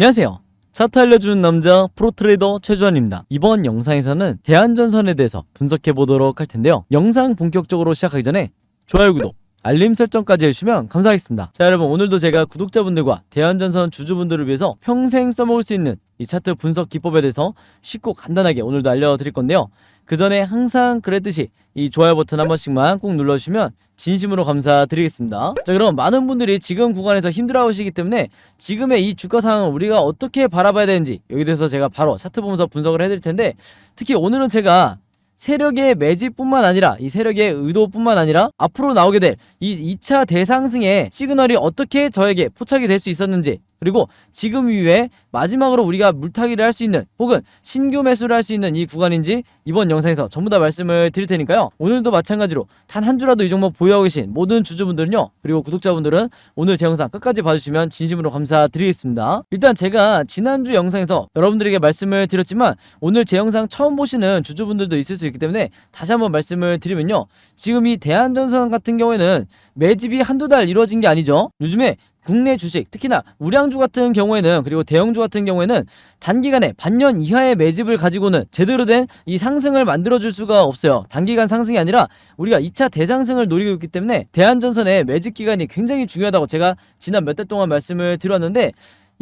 안녕하세요. 차트 알려주는 남자 프로트레이더 최주환입니다. 이번 영상에서는 대한전선에 대해서 분석해 보도록 할 텐데요. 영상 본격적으로 시작하기 전에 좋아요, 구독, 알림 설정까지 해주시면 감사하겠습니다. 자, 여러분 오늘도 제가 구독자분들과 대한전선 주주분들을 위해서 평생 써먹을 수 있는 이 차트 분석 기법에 대해서 쉽고 간단하게 오늘도 알려드릴 건데요. 그 전에 항상 그랬듯이 이 좋아요 버튼 한 번씩만 꼭 눌러주시면 진심으로 감사드리겠습니다. 자, 그럼 많은 분들이 지금 구간에서 힘들어하시기 때문에 지금의 이 주가 상황을 우리가 어떻게 바라봐야 되는지 여기 대해서 제가 바로 차트 보면서 분석을 해드릴 텐데 특히 오늘은 제가 세력의 매집뿐만 아니라 이 세력의 의도뿐만 아니라 앞으로 나오게 될 이 2차 대상승의 시그널이 어떻게 저에게 포착이 될 수 있었는지 그리고 지금 이후에 마지막으로 우리가 물타기를 할 수 있는 혹은 신규 매수를 할 수 있는 이 구간인지 이번 영상에서 전부 다 말씀을 드릴 테니까요. 오늘도 마찬가지로 단 한 주라도 이 종목 보유하고 계신 모든 주주분들은요. 그리고 구독자분들은 오늘 제 영상 끝까지 봐주시면 진심으로 감사드리겠습니다. 일단 제가 지난주 영상에서 여러분들에게 말씀을 드렸지만 오늘 제 영상 처음 보시는 주주분들도 있을 수 있기 때문에 다시 한번 말씀을 드리면요. 지금 이 대한전선 같은 경우에는 매집이 한두 달 이루어진 게 아니죠. 요즘에 국내 주식 특히나 우량주 같은 경우에는 그리고 대형주 같은 경우에는 단기간에 반년 이하의 매집을 가지고는 제대로 된 이 상승을 만들어줄 수가 없어요. 단기간 상승이 아니라 우리가 2차 대상승을 노리고 있기 때문에 대한전선의 매집 기간이 굉장히 중요하다고 제가 지난 몇 달 동안 말씀을 드렸는데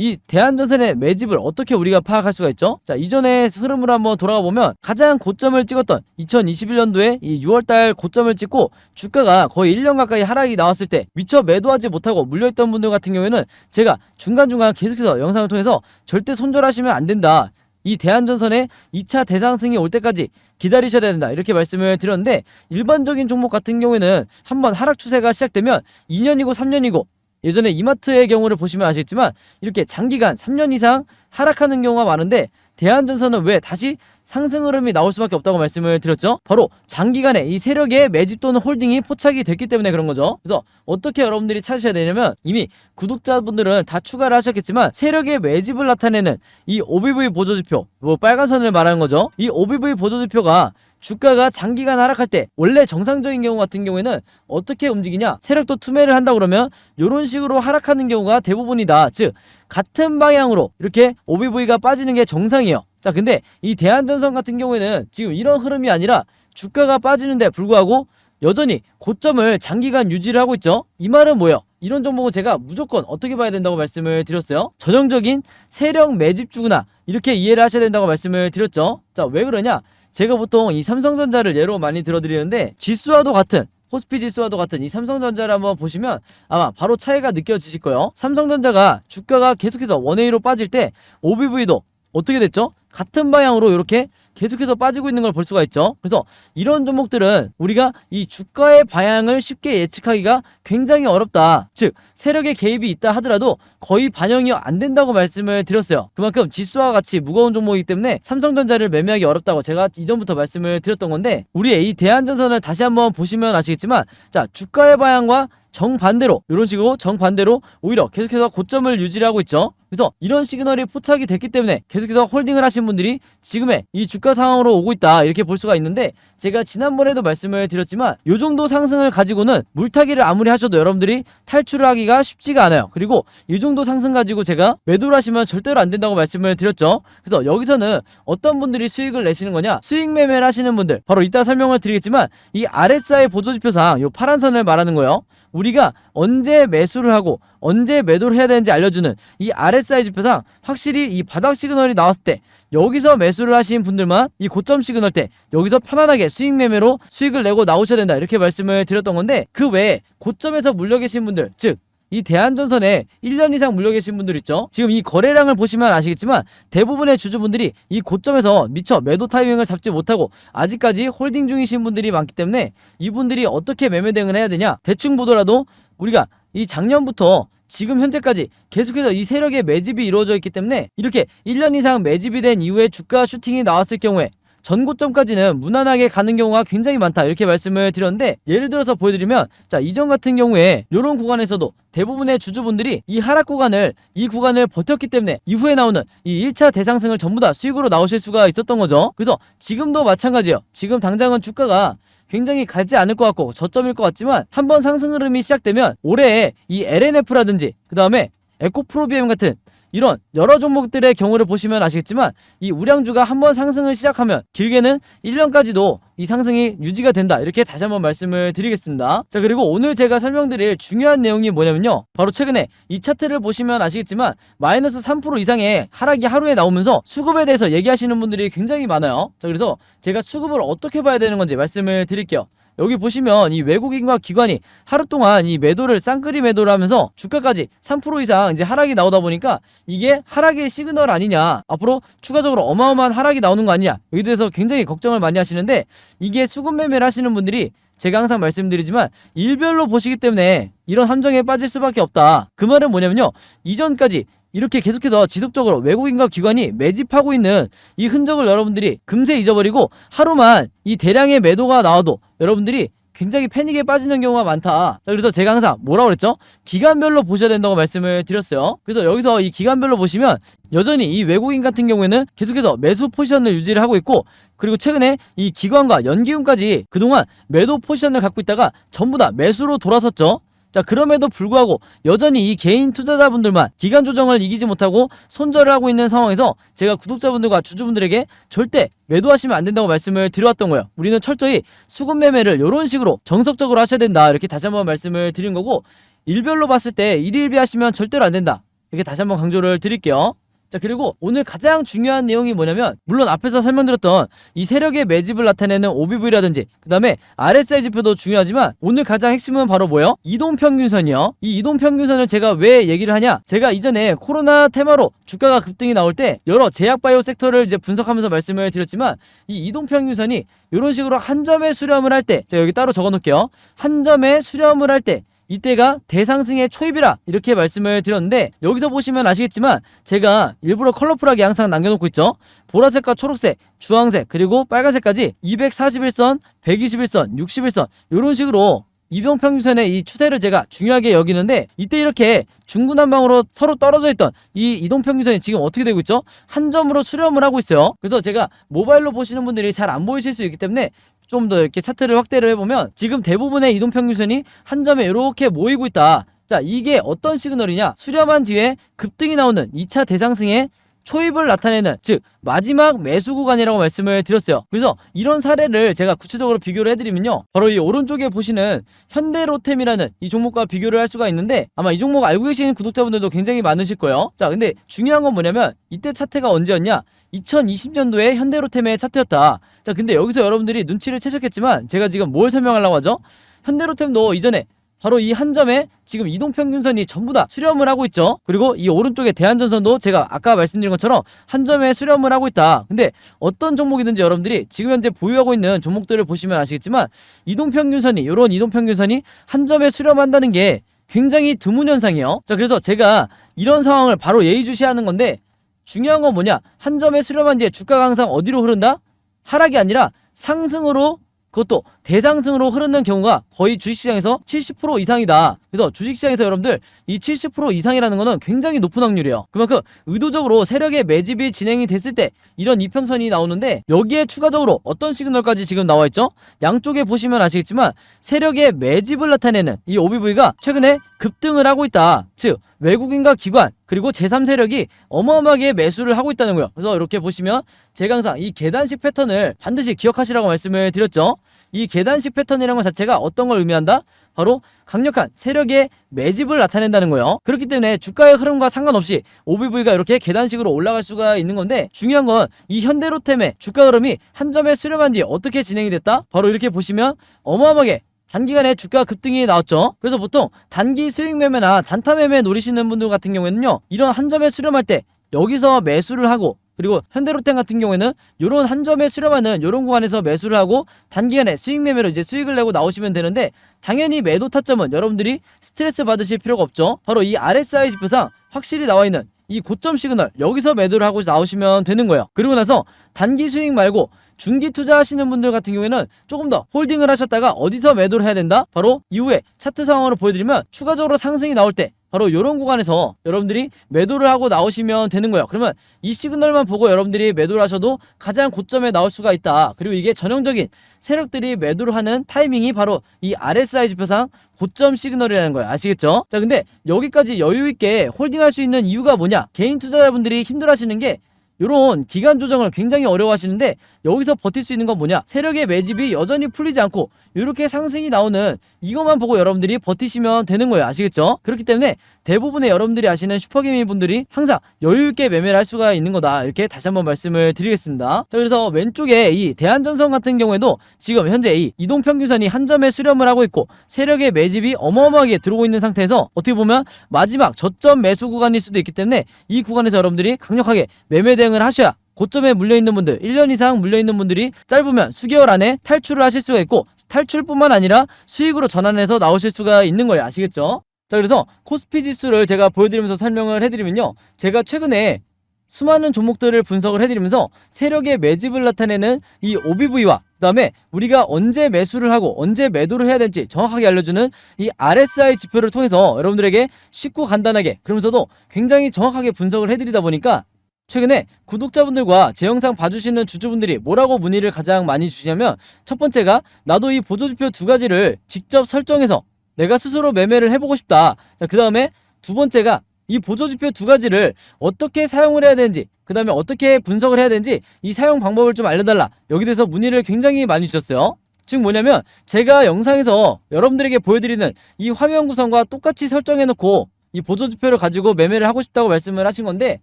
이 대한전선의 매집을 어떻게 우리가 파악할 수가 있죠? 자, 이전의 흐름을 한번 돌아가 보면 가장 고점을 찍었던 2021년도에 이 6월달 고점을 찍고 주가가 거의 1년 가까이 하락이 나왔을 때 미처 매도하지 못하고 물려있던 분들 같은 경우에는 제가 중간중간 계속해서 영상을 통해서 절대 손절하시면 안 된다. 이 대한전선의 2차 대상승이 올 때까지 기다리셔야 된다. 이렇게 말씀을 드렸는데 일반적인 종목 같은 경우에는 한번 하락 추세가 시작되면 2년이고 3년이고 예전에 이마트의 경우를 보시면 아시겠지만 이렇게 장기간 3년 이상 하락하는 경우가 많은데 대한전선은 왜 다시 상승 흐름이 나올 수밖에 없다고 말씀을 드렸죠? 바로 장기간에 이 세력의 매집 또는 홀딩이 포착이 됐기 때문에 그런 거죠. 그래서 어떻게 여러분들이 찾으셔야 되냐면 이미 구독자분들은 다 추가를 하셨겠지만 세력의 매집을 나타내는 이 OBV 보조지표, 뭐 빨간 선을 말하는 거죠. 이 OBV 보조지표가 주가가 장기간 하락할 때 원래 정상적인 경우 같은 경우에는 어떻게 움직이냐? 세력도 투매를 한다 그러면 이런 식으로 하락하는 경우가 대부분이다. 즉 같은 방향으로 이렇게 OBV가 빠지는 게 정상이에요. 자 근데 이 대한전선 같은 경우에는 지금 이런 흐름이 아니라 주가가 빠지는데 불구하고 여전히 고점을 장기간 유지를 하고 있죠. 이 말은 뭐예요? 이런 종목은 제가 무조건 어떻게 봐야 된다고 말씀을 드렸어요? 전형적인 세력 매집주구나. 이렇게 이해를 하셔야 된다고 말씀을 드렸죠. 자 왜 그러냐 제가 보통 이 삼성전자를 예로 많이 들어드리는데 지수와도 같은 코스피 지수와도 같은 이 삼성전자를 한번 보시면 아마 바로 차이가 느껴지실 거예요. 삼성전자가 주가가 계속해서 원웨이로 빠질 때 OBV도 어떻게 됐죠? 같은 방향으로 이렇게 계속해서 빠지고 있는 걸 볼 수가 있죠. 그래서 이런 종목들은 우리가 이 주가의 방향을 쉽게 예측하기가 굉장히 어렵다. 즉 세력의 개입이 있다 하더라도 거의 반영이 안 된다고 말씀을 드렸어요. 그만큼 지수와 같이 무거운 종목이기 때문에 삼성전자를 매매하기 어렵다고 제가 이전부터 말씀을 드렸던 건데 우리의 이 대한전선을 다시 한번 보시면 아시겠지만 자 주가의 방향과 정반대로 이런 식으로 정반대로 오히려 계속해서 고점을 유지를 하고 있죠. 그래서 이런 시그널이 포착이 됐기 때문에 계속해서 홀딩을 하신 분들이 지금의 이 주가 상황으로 오고 있다 이렇게 볼 수가 있는데 제가 지난번에도 말씀을 드렸지만 이 정도 상승을 가지고는 물타기를 아무리 하셔도 여러분들이 탈출을 하기가 쉽지가 않아요. 그리고 이 정도 상승 가지고 제가 매도를 하시면 절대로 안 된다고 말씀을 드렸죠. 그래서 여기서는 어떤 분들이 수익을 내시는 거냐? 수익 매매를 하시는 분들 바로 이따 설명을 드리겠지만 이 RSI 보조지표상 이 파란 선을 말하는 거예요. 우리가 언제 매수를 하고 언제 매도를 해야 되는지 알려주는 이 RSI 지표상 확실히 이 바닥 시그널이 나왔을 때 여기서 매수를 하신 분들만 이 고점 시그널 때 여기서 편안하게 수익 매매로 수익을 내고 나오셔야 된다 이렇게 말씀을 드렸던 건데 그 외에 고점에서 물려 계신 분들 즉이 대한전선에 1년 이상 물려 계신 분들 있죠. 지금 이 거래량을 보시면 아시겠지만 대부분의 주주분들이 이 고점에서 미처 매도 타이밍을 잡지 못하고 아직까지 홀딩 중이신 분들이 많기 때문에 이분들이 어떻게 매매 대응을 해야 되냐? 대충 보더라도 우리가 이 작년부터 지금 현재까지 계속해서 이 세력의 매집이 이루어져 있기 때문에 이렇게 1년 이상 매집이 된 이후에 주가 슈팅이 나왔을 경우에 전고점까지는 무난하게 가는 경우가 굉장히 많다. 이렇게 말씀을 드렸는데 예를 들어서 보여드리면 자 이전 같은 경우에 이런 구간에서도 대부분의 주주분들이 이 하락 구간을 이 구간을 버텼기 때문에 이후에 나오는 이 1차 대상승을 전부 다 수익으로 나오실 수가 있었던 거죠. 그래서 지금도 마찬가지예요. 지금 당장은 주가가 굉장히 갈지 않을 것 같고 저점일 것 같지만 한번 상승 흐름이 시작되면 올해에 이 LNF라든지 그 다음에 에코프로비엠 같은 이런 여러 종목들의 경우를 보시면 아시겠지만 이 우량주가 한번 상승을 시작하면 길게는 1년까지도 이 상승이 유지가 된다. 이렇게 다시 한번 말씀을 드리겠습니다. 자 그리고 오늘 제가 설명드릴 중요한 내용이 뭐냐면요. 바로 최근에 이 차트를 보시면 아시겠지만 마이너스 3% 이상의 하락이 하루에 나오면서 수급에 대해서 얘기하시는 분들이 굉장히 많아요. 자 그래서 제가 수급을 어떻게 봐야 되는 건지 말씀을 드릴게요 여기 보시면 이 외국인과 기관이 하루 동안 이 매도를 쌍끌이 매도를 하면서 주가까지 3% 이상 이제 하락이 나오다 보니까 이게 하락의 시그널 아니냐. 앞으로 추가적으로 어마어마한 하락이 나오는 거 아니냐. 여기 대해서 굉장히 걱정을 많이 하시는데 이게 수급 매매를 하시는 분들이 제가 항상 말씀드리지만 일별로 보시기 때문에 이런 함정에 빠질 수밖에 없다. 그 말은 뭐냐면요. 이전까지 이렇게 계속해서 지속적으로 외국인과 기관이 매집하고 있는 이 흔적을 여러분들이 금세 잊어버리고 하루만 이 대량의 매도가 나와도 여러분들이 굉장히 패닉에 빠지는 경우가 많다. 자, 그래서 제가 항상 뭐라고 그랬죠? 기간별로 보셔야 된다고 말씀을 드렸어요. 그래서 여기서 이 기간별로 보시면 여전히 이 외국인 같은 경우에는 계속해서 매수 포지션을 유지를 하고 있고 그리고 최근에 이 기관과 연기금까지 그동안 매도 포지션을 갖고 있다가 전부 다 매수로 돌아섰죠. 자 그럼에도 불구하고 여전히 이 개인 투자자분들만 기간 조정을 이기지 못하고 손절을 하고 있는 상황에서 제가 구독자분들과 주주분들에게 절대 매도하시면 안 된다고 말씀을 드려왔던 거예요. 우리는 철저히 수급 매매를 이런 식으로 정석적으로 하셔야 된다 이렇게 다시 한번 말씀을 드린 거고 일별로 봤을 때 일일비 하시면 절대로 안 된다 이렇게 다시 한번 강조를 드릴게요. 자 그리고 오늘 가장 중요한 내용이 뭐냐면 물론 앞에서 설명드렸던 이 세력의 매집을 나타내는 OBV라든지 그 다음에 RSI 지표도 중요하지만 오늘 가장 핵심은 바로 뭐예요? 이동평균선이요. 이 이동평균선을 제가 왜 얘기를 하냐? 제가 이전에 코로나 테마로 주가가 급등이 나올 때 여러 제약바이오 섹터를 이제 분석하면서 말씀을 드렸지만 이 이동평균선이 이런 식으로 한 점에 수렴을 할 때 제가 여기 따로 적어 놓을게요. 한 점에 수렴을 할 때 이때가 대상승의 초입이라 이렇게 말씀을 드렸는데 여기서 보시면 아시겠지만 제가 일부러 컬러풀하게 항상 남겨놓고 있죠 보라색과 초록색 주황색 그리고 빨간색까지 241선 121선 61선 이런 식으로 이병평균선의 이 추세를 제가 중요하게 여기는데 이때 이렇게 중구난방으로 서로 떨어져 있던 이 이동평균선이 지금 어떻게 되고 있죠? 한 점으로 수렴을 하고 있어요. 그래서 제가 모바일로 보시는 분들이 잘 안 보이실 수 있기 때문에 좀 더 이렇게 차트를 확대를 해보면 지금 대부분의 이동평균선이 한 점에 이렇게 모이고 있다. 자, 이게 어떤 시그널이냐? 수렴한 뒤에 급등이 나오는 2차 대상승의 초입을 나타내는 즉 마지막 매수 구간이라고 말씀을 드렸어요. 그래서 이런 사례를 제가 구체적으로 비교를 해드리면요. 바로 이 오른쪽에 보시는 현대로템이라는 이 종목과 비교를 할 수가 있는데 아마 이 종목 알고 계시는 구독자분들도 굉장히 많으실 거예요. 자, 근데 중요한 건 뭐냐면 이때 차트가 언제였냐? 2020년도에 현대로템의 차트였다. 자, 근데 여기서 여러분들이 눈치를 채셨겠지만 제가 지금 뭘 설명하려고 하죠? 현대로템도 이전에 바로 이 한 점에 지금 이동평균선이 전부 다 수렴을 하고 있죠. 그리고 이 오른쪽에 대한전선도 제가 아까 말씀드린 것처럼 한 점에 수렴을 하고 있다. 근데 어떤 종목이든지 여러분들이 지금 현재 보유하고 있는 종목들을 보시면 아시겠지만 이동평균선이 이런 이동평균선이 한 점에 수렴한다는 게 굉장히 드문 현상이에요. 자, 그래서 제가 이런 상황을 바로 예의주시하는 건데 중요한 건 뭐냐? 한 점에 수렴한 뒤에 주가가 항상 어디로 흐른다? 하락이 아니라 상승으로 그것도 대상승으로 흐르는 경우가 거의 주식시장에서 70% 이상이다. 그래서 주식시장에서 여러분들 이 70% 이상이라는 거는 굉장히 높은 확률이에요. 그만큼 의도적으로 세력의 매집이 진행이 됐을 때 이런 이평선이 나오는데 여기에 추가적으로 어떤 시그널까지 지금 나와 있죠? 양쪽에 보시면 아시겠지만 세력의 매집을 나타내는 이 OBV가 최근에 급등을 하고 있다. 즉 외국인과 기관 그리고 제3세력이 어마어마하게 매수를 하고 있다는 거예요. 그래서 이렇게 보시면 제가 항상 이 계단식 패턴을 반드시 기억하시라고 말씀을 드렸죠. 이 계단식 패턴이라는 것 자체가 어떤 걸 의미한다? 바로 강력한 세력의 매집을 나타낸다는 거예요. 그렇기 때문에 주가의 흐름과 상관없이 OBV가 이렇게 계단식으로 올라갈 수가 있는 건데 중요한 건 이 현대로템의 주가 흐름이 한 점에 수렴한 뒤에 어떻게 진행이 됐다? 바로 이렇게 보시면 어마어마하게 단기간에 주가 급등이 나왔죠. 그래서 보통 단기 수익 매매나 단타 매매 노리시는 분들 같은 경우에는요. 이런 한 점에 수렴할 때 여기서 매수를 하고 그리고 현대로템 같은 경우에는 이런 한 점에 수렴하는 이런 구간에서 매수를 하고 단기간에 수익 매매로 이제 수익을 내고 나오시면 되는데 당연히 매도 타점은 여러분들이 스트레스 받으실 필요가 없죠. 바로 이 RSI 지표상 확실히 나와 있는 이 고점 시그널 여기서 매도를 하고 나오시면 되는 거예요. 그리고 나서 단기 수익 말고 중기 투자하시는 분들 같은 경우에는 조금 더 홀딩을 하셨다가 어디서 매도를 해야 된다? 바로 이후에 차트 상황으로 보여드리면 추가적으로 상승이 나올 때 바로 이런 구간에서 여러분들이 매도를 하고 나오시면 되는 거예요. 그러면 이 시그널만 보고 여러분들이 매도를 하셔도 가장 고점에 나올 수가 있다. 그리고 이게 전형적인 세력들이 매도를 하는 타이밍이 바로 이 RSI 지표상 고점 시그널이라는 거예요. 아시겠죠? 자, 근데 여기까지 여유 있게 홀딩할 수 있는 이유가 뭐냐? 개인 투자자분들이 힘들어 하시는 게 요런 기간 조정을 굉장히 어려워하시는데 여기서 버틸 수 있는 건 뭐냐? 세력의 매집이 여전히 풀리지 않고 이렇게 상승이 나오는 이것만 보고 여러분들이 버티시면 되는 거예요. 아시겠죠? 그렇기 때문에 대부분의 여러분들이 아시는 슈퍼게이밍 분들이 항상 여유 있게 매매를 할 수가 있는 거다. 이렇게 다시 한번 말씀을 드리겠습니다. 자, 그래서 왼쪽에 이 대한전선 같은 경우에도 지금 현재 이 이동평균선이 한 점에 수렴을 하고 있고 세력의 매집이 어마어마하게 들어오고 있는 상태에서 어떻게 보면 마지막 저점 매수 구간일 수도 있기 때문에 이 구간에서 여러분들이 강력하게 매매 대응을 하셔야 고점에 물려있는 분들, 1년 이상 물려있는 분들이 짧으면 수개월 안에 탈출을 하실 수가 있고 탈출뿐만 아니라 수익으로 전환해서 나오실 수가 있는 거예요. 아시겠죠? 자, 그래서 코스피 지수를 제가 보여드리면서 설명을 해드리면요. 제가 최근에 수많은 종목들을 분석을 해드리면서 세력의 매집을 나타내는 이 OBV와 그 다음에 우리가 언제 매수를 하고 언제 매도를 해야 될지 정확하게 알려주는 이 RSI 지표를 통해서 여러분들에게 쉽고 간단하게 그러면서도 굉장히 정확하게 분석을 해드리다 보니까 최근에 구독자분들과 제 영상 봐주시는 주주분들이 뭐라고 문의를 가장 많이 주시냐면 첫 번째가 나도 이 보조지표 두 가지를 직접 설정해서 내가 스스로 매매를 해보고 싶다. 자, 그 다음에 두 번째가 이 보조지표 두 가지를 어떻게 사용을 해야 되는지, 그 다음에 어떻게 분석을 해야 되는지 이 사용 방법을 좀 알려달라. 여기 대해서 문의를 굉장히 많이 주셨어요. 즉 뭐냐면 제가 영상에서 여러분들에게 보여드리는 이 화면 구성과 똑같이 설정해놓고 이 보조지표를 가지고 매매를 하고 싶다고 말씀을 하신 건데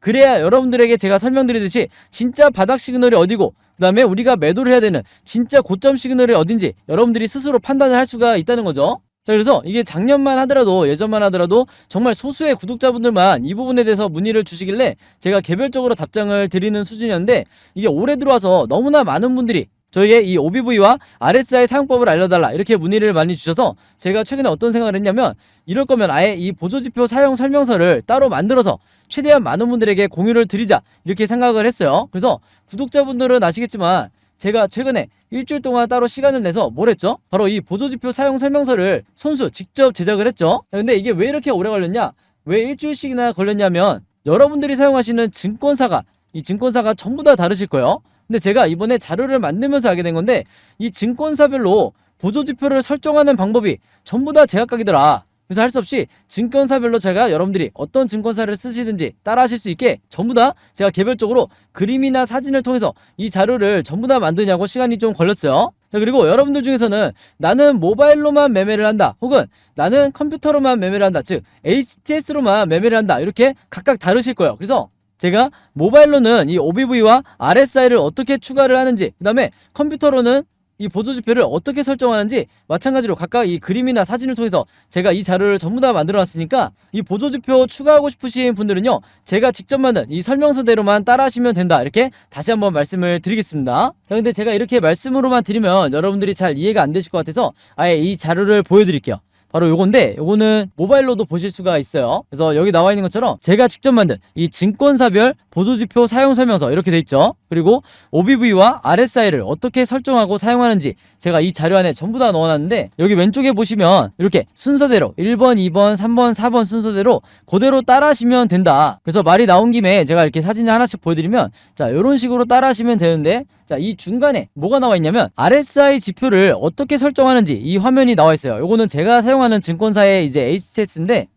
그래야 여러분들에게 제가 설명드리듯이 진짜 바닥 시그널이 어디고 그 다음에 우리가 매도를 해야 되는 진짜 고점 시그널이 어딘지 여러분들이 스스로 판단을 할 수가 있다는 거죠. 자 그래서 이게 작년만 하더라도 예전만 하더라도 정말 소수의 구독자분들만 이 부분에 대해서 문의를 주시길래 제가 개별적으로 답장을 드리는 수준이었는데 이게 올해 들어와서 너무나 많은 분들이 저에게 이 OBV와 RSI 사용법을 알려달라 이렇게 문의를 많이 주셔서 제가 최근에 어떤 생각을 했냐면 이럴 거면 아예 이 보조지표 사용 설명서를 따로 만들어서 최대한 많은 분들에게 공유를 드리자 이렇게 생각을 했어요. 그래서 구독자분들은 아시겠지만 제가 최근에 일주일 동안 따로 시간을 내서 뭘 했죠? 바로 이 보조지표 사용 설명서를 손수 직접 제작을 했죠. 자, 근데 이게 왜 이렇게 오래 걸렸냐? 왜 일주일씩이나 걸렸냐면 여러분들이 사용하시는 증권사가 이 증권사가 전부 다 다르실 거예요. 근데 제가 이번에 자료를 만들면서 알게 된 건데 이 증권사별로 보조지표를 설정하는 방법이 전부 다 제각각이더라. 그래서 할 수 없이 증권사별로 제가 여러분들이 어떤 증권사를 쓰시든지 따라하실 수 있게 전부 다 제가 개별적으로 그림이나 사진을 통해서 이 자료를 전부 다 만드냐고 시간이 좀 걸렸어요. 자 그리고 여러분들 중에서는 나는 모바일로만 매매를 한다 혹은 나는 컴퓨터로만 매매를 한다 즉 HTS로만 매매를 한다 이렇게 각각 다르실 거예요. 그래서 제가 모바일로는 이 OBV와 RSI를 어떻게 추가를 하는지 그 다음에 컴퓨터로는 이 보조지표를 어떻게 설정하는지 마찬가지로 각각 이 그림이나 사진을 통해서 제가 이 자료를 전부 다 만들어 놨으니까 이 보조지표 추가하고 싶으신 분들은요 제가 직접 만든 이 설명서대로만 따라 하시면 된다. 이렇게 다시 한번 말씀을 드리겠습니다. 자 근데 제가 이렇게 말씀으로만 드리면 여러분들이 잘 이해가 안 되실 것 같아서 아예 이 자료를 보여드릴게요 바로 요건데 요거는 모바일로도 보실 수가 있어요. 그래서 여기 나와 있는 것처럼 제가 직접 만든 이 증권사별 보조지표 사용 설명서 이렇게 돼 있죠. 그리고 OBV와 RSI를 어떻게 설정하고 사용하는지 제가 이 자료 안에 전부 다 넣어놨는데 여기 왼쪽에 보시면 이렇게 순서대로 1번, 2번, 3번, 4번 순서대로 그대로 따라하시면 된다. 그래서 말이 나온 김에 제가 이렇게 사진을 하나씩 보여드리면 자 이런 식으로 따라하시면 되는데 자 이 중간에 뭐가 나와 있냐면 RSI 지표를 어떻게 설정하는지 이 화면이 나와 있어요. 요거는 제가 사용하는 증권사의 이제 HTS인데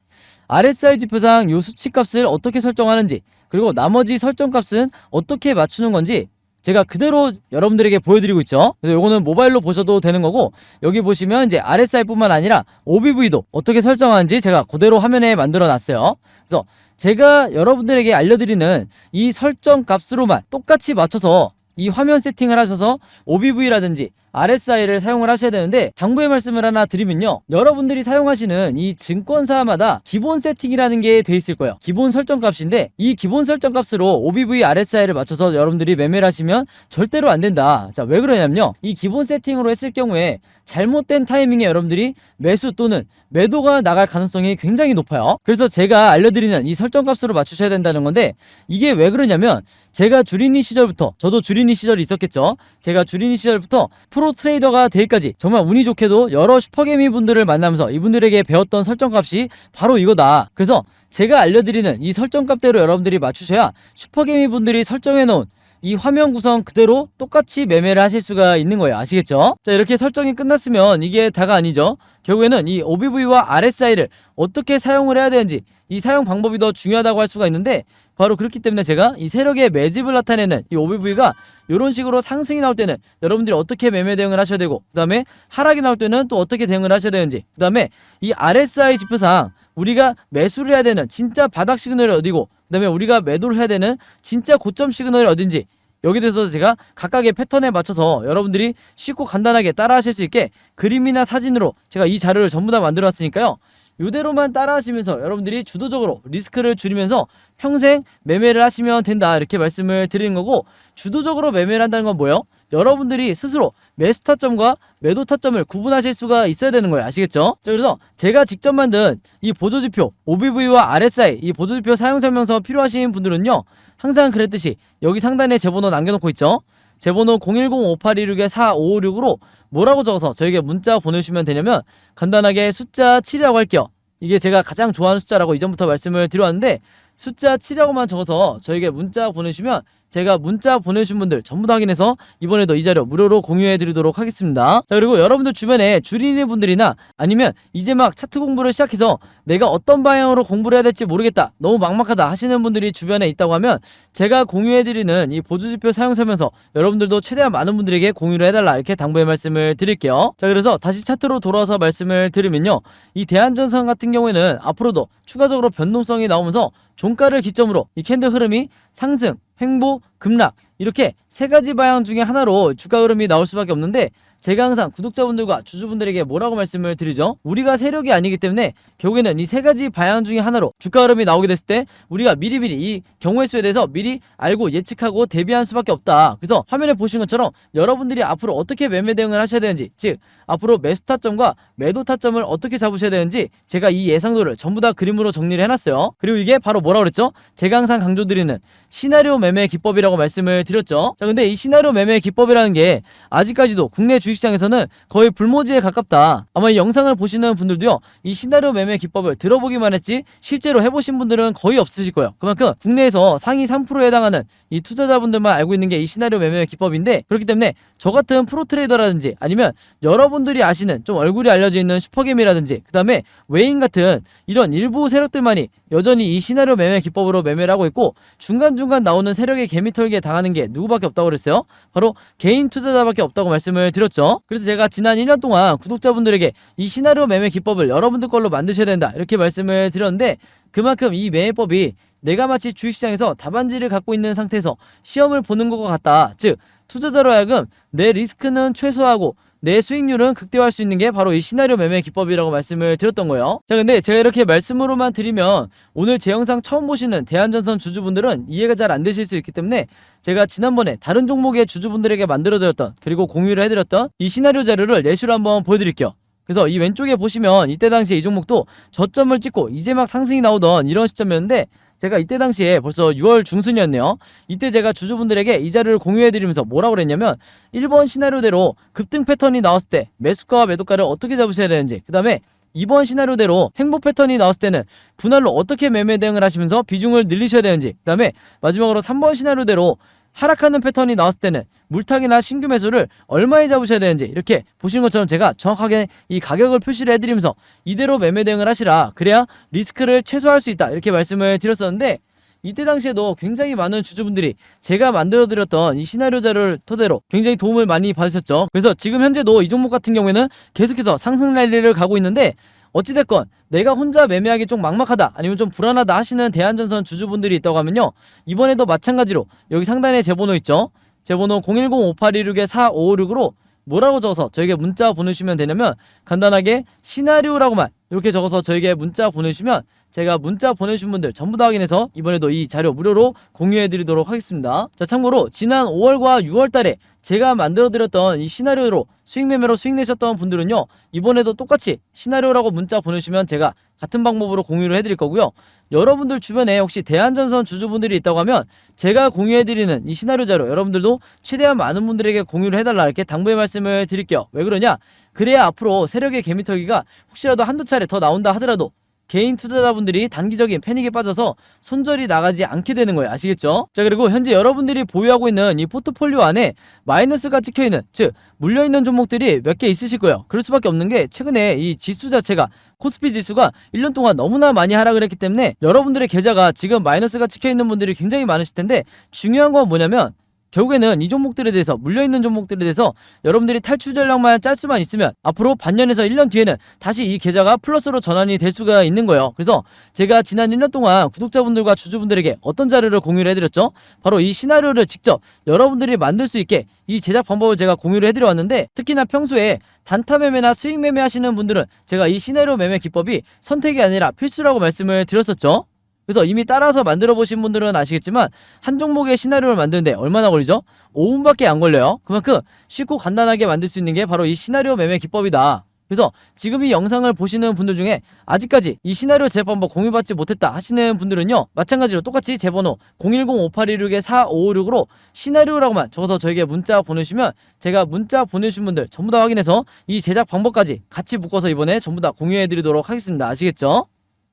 RSI 지표상 요 수치 값을 어떻게 설정하는지 그리고 나머지 설정 값은 어떻게 맞추는 건지 제가 그대로 여러분들에게 보여드리고 있죠. 그래서 요거는 모바일로 보셔도 되는 거고 여기 보시면 이제 RSI뿐만 아니라 OBV도 어떻게 설정하는지 제가 그대로 화면에 만들어 놨어요. 그래서 제가 여러분들에게 알려드리는 이 설정 값으로만 똑같이 맞춰서 이 화면 세팅을 하셔서 OBV라든지 RSI를 사용을 하셔야 되는데 당부의 말씀을 하나 드리면요. 여러분들이 사용하시는 이 증권사마다 기본 세팅이라는 게 돼 있을 거예요. 기본 설정 값인데 이 기본 설정 값으로 OBV RSI를 맞춰서 여러분들이 매매를 하시면 절대로 안 된다. 자 왜 그러냐면요. 이 기본 세팅으로 했을 경우에 잘못된 타이밍에 여러분들이 매수 또는 매도가 나갈 가능성이 굉장히 높아요. 그래서 제가 알려드리는 이 설정 값으로 맞추셔야 된다는 건데 이게 왜 그러냐면 제가 주린이 시절부터 저도 주린이 시절이 있었겠죠. 제가 주린이 시절부터 프로 트레이더가 되기까지 정말 운이 좋게도 여러 슈퍼개미 분들을 만나면서 이분들에게 배웠던 설정값이 바로 이거다. 그래서 제가 알려드리는 이 설정값대로 여러분들이 맞추셔야 슈퍼개미 분들이 설정해놓은 이 화면 구성 그대로 똑같이 매매를 하실 수가 있는 거예요. 아시겠죠? 자, 이렇게 설정이 끝났으면 이게 다가 아니죠. 결국에는 이 OBV와 RSI를 어떻게 사용을 해야 되는지 이 사용 방법이 더 중요하다고 할 수가 있는데 바로 그렇기 때문에 제가 이 세력의 매집을 나타내는 이 OBV가 이런 식으로 상승이 나올 때는 여러분들이 어떻게 매매 대응을 하셔야 되고 그 다음에 하락이 나올 때는 또 어떻게 대응을 하셔야 되는지 그 다음에 이 RSI 지표상 우리가 매수를 해야 되는 진짜 바닥 시그널이 어디고 그 다음에 우리가 매도를 해야 되는 진짜 고점 시그널이 어딘지 여기에 대해서 제가 각각의 패턴에 맞춰서 여러분들이 쉽고 간단하게 따라 하실 수 있게 그림이나 사진으로 제가 이 자료를 전부 다 만들어 놨으니까요. 이대로만 따라 하시면서 여러분들이 주도적으로 리스크를 줄이면서 평생 매매를 하시면 된다 이렇게 말씀을 드리는 거고 주도적으로 매매를 한다는 건 뭐예요? 여러분들이 스스로 매수 타점과 매도 타점을 구분하실 수가 있어야 되는 거예요. 아시겠죠? 자, 그래서 제가 직접 만든 이 보조지표 OBV와 RSI 이 보조지표 사용 설명서 필요하신 분들은요. 항상 그랬듯이 여기 상단에 제 번호 남겨놓고 있죠. 제 번호 010-5826-4556으로 뭐라고 적어서 저에게 문자 보내주시면 되냐면 간단하게 숫자 7이라고 할게요. 이게 제가 가장 좋아하는 숫자라고 이전부터 말씀을 드렸는데 숫자 7이라고만 적어서 저에게 문자 보내주시면 제가 문자 보내주신 분들 전부 다 확인해서 이번에도 이 자료 무료로 공유해 드리도록 하겠습니다. 자 그리고 여러분들 주변에 주린이 분들이나 아니면 이제 막 차트 공부를 시작해서 내가 어떤 방향으로 공부를 해야 될지 모르겠다 너무 막막하다 하시는 분들이 주변에 있다고 하면 제가 공유해 드리는 이 보조지표 사용 설명서 여러분들도 최대한 많은 분들에게 공유를 해달라 이렇게 당부의 말씀을 드릴게요. 자 그래서 다시 차트로 돌아와서 말씀을 드리면요 이 대한전선 같은 경우에는 앞으로도 추가적으로 변동성이 나오면서 종가를 기점으로 이 캔들 흐름이 상승, 횡보, 급락 이렇게 세 가지 방향 중에 하나로 주가 흐름이 나올 수밖에 없는데 제가 항상 구독자분들과 주주분들에게 뭐라고 말씀을 드리죠? 우리가 세력이 아니기 때문에 결국에는 이 세 가지 방향 중에 하나로 주가 흐름이 나오게 됐을 때 우리가 미리미리 이 경우의 수에 대해서 미리 알고 예측하고 대비할 수밖에 없다. 그래서 화면에 보신 것처럼 여러분들이 앞으로 어떻게 매매 대응을 하셔야 되는지 즉 앞으로 매수 타점과 매도 타점을 어떻게 잡으셔야 되는지 제가 이 예상도를 전부 다 그림으로 정리를 해놨어요. 그리고 이게 바로 뭐라고 그랬죠? 제가 항상 강조드리는 시나리오 매매 기법이라고 말씀을 드렸죠. 자 근데 이 시나리오 매매 기법이라는 게 아직까지도 국내 주식시장에서는 거의 불모지에 가깝다. 아마 이 영상을 보시는 분들도요, 이 시나리오 매매 기법을 들어보기만 했지 실제로 해보신 분들은 거의 없으실 거예요. 그만큼 국내에서 상위 3%에 해당하는 이 투자자분들만 알고 있는 게 이 시나리오 매매 기법인데 그렇기 때문에 저 같은 프로 트레이더라든지 아니면 여러분들이 아시는 좀 얼굴이 알려져 있는 슈퍼게임이라든지 그 다음에 웨인 같은 이런 일부 세력들만이 여전히 이 시나리오 매매 기법으로 매매를 하고 있고 중간중간 나오는 세력의 개미털기에 당하는 게 누구밖에 없다고 그랬어요? 바로 개인 투자자밖에 없다고 말씀을 드렸죠. 그래서 제가 지난 1년 동안 구독자분들에게 이 시나리오 매매 기법을 여러분들 걸로 만드셔야 된다 이렇게 말씀을 드렸는데 그만큼 이 매매법이 내가 마치 주식시장에서 답안지를 갖고 있는 상태에서 시험을 보는 것과 같다. 즉 투자자로 하여금 내 리스크는 최소화하고 내 수익률은 극대화할 수 있는 게 바로 이 시나리오 매매 기법이라고 말씀을 드렸던 거예요. 자, 근데 제가 이렇게 말씀으로만 드리면 오늘 제 영상 처음 보시는 대한전선 주주분들은 이해가 잘 안 되실 수 있기 때문에 제가 지난번에 다른 종목의 주주분들에게 만들어드렸던 그리고 공유를 해드렸던 이 시나리오 자료를 예시로 한번 보여드릴게요. 그래서 이 왼쪽에 보시면 이때 당시에 이 종목도 저점을 찍고 이제 막 상승이 나오던 이런 시점이었는데 제가 이때 당시에 벌써 6월 중순이었네요. 이때 제가 주주분들에게 이 자료를 공유해드리면서 뭐라고 그랬냐면 1번 시나리오대로 급등 패턴이 나왔을 때 매수가와 매도가를 어떻게 잡으셔야 되는지 그 다음에 2번 시나리오대로 행보 패턴이 나왔을 때는 분할로 어떻게 매매 대응을 하시면서 비중을 늘리셔야 되는지 그 다음에 마지막으로 3번 시나리오대로 하락하는 패턴이 나왔을 때는 물타기나 신규 매수를 얼마에 잡으셔야 되는지 이렇게 보시는 것처럼 제가 정확하게 이 가격을 표시를 해드리면서 이대로 매매 대응을 하시라 그래야 리스크를 최소화할 수 있다 이렇게 말씀을 드렸었는데 이때 당시에도 굉장히 많은 주주분들이 제가 만들어드렸던 이 시나리오 자료를 토대로 굉장히 도움을 많이 받으셨죠. 그래서 지금 현재도 이 종목 같은 경우에는 계속해서 상승 랠리를 가고 있는데 어찌됐건 내가 혼자 매매하기 좀 막막하다 아니면 좀 불안하다 하시는 대한전선 주주분들이 있다고 하면요. 이번에도 마찬가지로 여기 상단에 제 번호 있죠. 제 번호 010-5826-4556으로 뭐라고 적어서 저에게 문자 보내주시면 되냐면 간단하게 시나리오라고만 이렇게 적어서 저에게 문자 보내주시면 제가 문자 보내주신 분들 전부 다 확인해서 이번에도 이 자료 무료로 공유해드리도록 하겠습니다. 자 참고로 지난 5월과 6월달에 제가 만들어드렸던 이 시나리오로 수익 매매로 수익 내셨던 분들은요 이번에도 똑같이 시나리오라고 문자 보내주시면 제가 같은 방법으로 공유를 해드릴 거고요. 여러분들 주변에 혹시 대한전선 주주분들이 있다고 하면 제가 공유해드리는 이 시나리오 자료 여러분들도 최대한 많은 분들에게 공유를 해달라 이렇게 당부의 말씀을 드릴게요. 왜 그러냐? 그래야 앞으로 세력의 개미털기가 혹시라도 한두 차례 더 나온다 하더라도 개인 투자자분들이 단기적인 패닉에 빠져서 손절이 나가지 않게 되는 거예요. 아시겠죠? 자, 그리고 현재 여러분들이 보유하고 있는 이 포트폴리오 안에 마이너스가 찍혀 있는, 즉, 물려 있는 종목들이 몇 개 있으실 거예요. 그럴 수밖에 없는 게 최근에 이 지수 자체가 코스피 지수가 1년 동안 너무나 많이 하락을 했기 때문에 여러분들의 계좌가 지금 마이너스가 찍혀 있는 분들이 굉장히 많으실 텐데 중요한 건 뭐냐면 결국에는 이 종목들에 대해서 물려있는 종목들에 대해서 여러분들이 탈출 전략만 짤 수만 있으면 앞으로 반년에서 1년 뒤에는 다시 이 계좌가 플러스로 전환이 될 수가 있는 거예요. 그래서 제가 지난 1년 동안 구독자분들과 주주분들에게 어떤 자료를 공유를 해드렸죠? 바로 이 시나리오를 직접 여러분들이 만들 수 있게 이 제작 방법을 제가 공유를 해드려 왔는데 특히나 평소에 단타 매매나 수익 매매 하시는 분들은 제가 이 시나리오 매매 기법이 선택이 아니라 필수라고 말씀을 드렸었죠. 그래서 이미 따라서 만들어 보신 분들은 아시겠지만 한 종목의 시나리오를 만드는데 얼마나 걸리죠? 5분밖에 안 걸려요. 그만큼 쉽고 간단하게 만들 수 있는 게 바로 이 시나리오 매매 기법이다. 그래서 지금 이 영상을 보시는 분들 중에 아직까지 이 시나리오 제작 방법 공유받지 못했다 하시는 분들은요 마찬가지로 똑같이 제 번호 010-5816-4556으로 시나리오라고만 적어서 저에게 문자 보내주시면 제가 문자 보내주신 분들 전부 다 확인해서 이 제작 방법까지 같이 묶어서 이번에 전부 다 공유해 드리도록 하겠습니다 아시겠죠?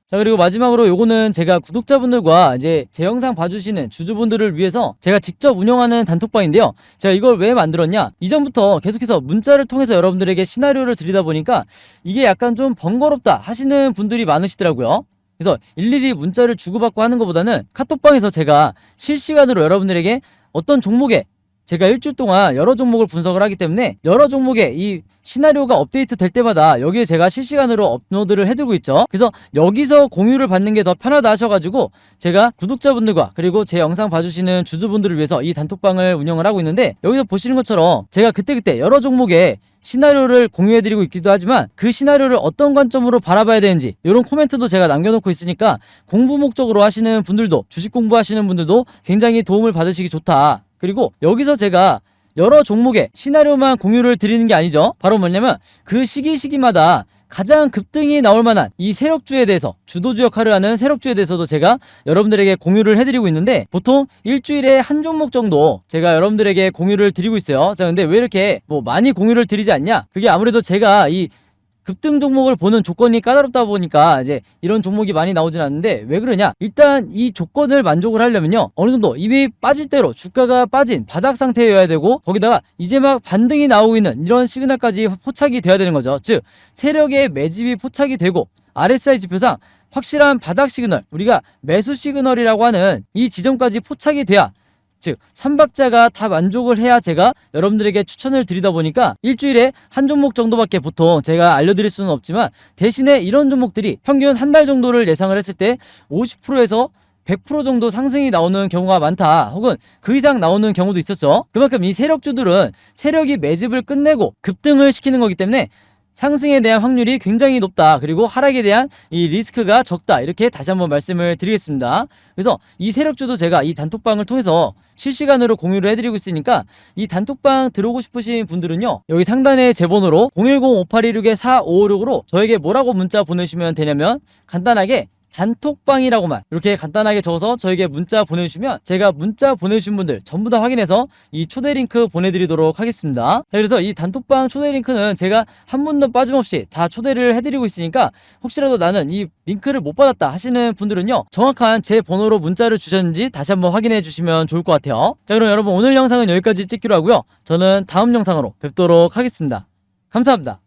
자 그리고 마지막으로 요거는 제가 구독자분들과 이제 제 영상 봐주시는 주주분들을 위해서 제가 직접 운영하는 단톡방인데요. 제가 이걸 왜 만들었냐? 이전부터 계속해서 문자를 통해서 여러분들에게 시나리오를 드리다 보니까 이게 약간 좀 번거롭다 하시는 분들이 많으시더라고요. 그래서 일일이 문자를 주고받고 하는 것보다는 카톡방에서 제가 실시간으로 여러분들에게 어떤 종목에 제가 일주일 동안 여러 종목을 분석을 하기 때문에 여러 종목의 이 시나리오가 업데이트 될 때마다 여기에 제가 실시간으로 업로드를 해두고 있죠. 그래서 여기서 공유를 받는 게 더 편하다 하셔가지고 제가 구독자분들과 그리고 제 영상 봐주시는 주주분들을 위해서 이 단톡방을 운영을 하고 있는데 여기서 보시는 것처럼 제가 그때그때 여러 종목의 시나리오를 공유해드리고 있기도 하지만 그 시나리오를 어떤 관점으로 바라봐야 되는지 이런 코멘트도 제가 남겨놓고 있으니까 공부 목적으로 하시는 분들도 주식 공부하시는 분들도 굉장히 도움을 받으시기 좋다. 그리고 여기서 제가 여러 종목의 시나리오만 공유를 드리는 게 아니죠. 바로 뭐냐면 그 시기 시기마다 가장 급등이 나올 만한 이 세력주에 대해서 주도주 역할을 하는 세력주에 대해서도 제가 여러분들에게 공유를 해드리고 있는데 보통 일주일에 한 종목 정도 제가 여러분들에게 공유를 드리고 있어요. 자, 근데 왜 이렇게 뭐 많이 공유를 드리지 않냐? 그게 아무래도 제가 이 급등 종목을 보는 조건이 까다롭다 보니까 이제 이런 종목이 많이 나오진 않는데 왜 그러냐? 일단 이 조건을 만족을 하려면요. 어느 정도 이미 빠질 대로 주가가 빠진 바닥 상태여야 되고 거기다가 이제 막 반등이 나오고 있는 이런 시그널까지 포착이 돼야 되는 거죠. 즉 세력의 매집이 포착이 되고 RSI 지표상 확실한 바닥 시그널, 우리가 매수 시그널이라고 하는 이 지점까지 포착이 돼야 즉 삼박자가 다 만족을 해야 제가 여러분들에게 추천을 드리다 보니까 일주일에 한 종목 정도밖에 보통 제가 알려드릴 수는 없지만 대신에 이런 종목들이 평균 한 달 정도를 예상을 했을 때 50%에서 100% 정도 상승이 나오는 경우가 많다. 혹은 그 이상 나오는 경우도 있었죠. 그만큼 이 세력주들은 세력이 매집을 끝내고 급등을 시키는 거기 때문에 상승에 대한 확률이 굉장히 높다. 그리고 하락에 대한 이 리스크가 적다. 이렇게 다시 한번 말씀을 드리겠습니다. 그래서 이 세력주도 제가 이 단톡방을 통해서 실시간으로 공유를 해드리고 있으니까 이 단톡방 들어오고 싶으신 분들은요. 여기 상단에 제 번호로 010-5826-4556으로 저에게 뭐라고 문자 보내시면 되냐면 간단하게 단톡방이라고만 이렇게 간단하게 적어서 저에게 문자 보내주시면 제가 문자 보내주신 분들 전부 다 확인해서 이 초대 링크 보내드리도록 하겠습니다. 자, 그래서 이 단톡방 초대 링크는 제가 한 분도 빠짐없이 다 초대를 해드리고 있으니까 혹시라도 나는 이 링크를 못 받았다 하시는 분들은요 정확한 제 번호로 문자를 주셨는지 다시 한번 확인해 주시면 좋을 것 같아요. 자 그럼 여러분 오늘 영상은 여기까지 찍기로 하고요. 저는 다음 영상으로 뵙도록 하겠습니다. 감사합니다.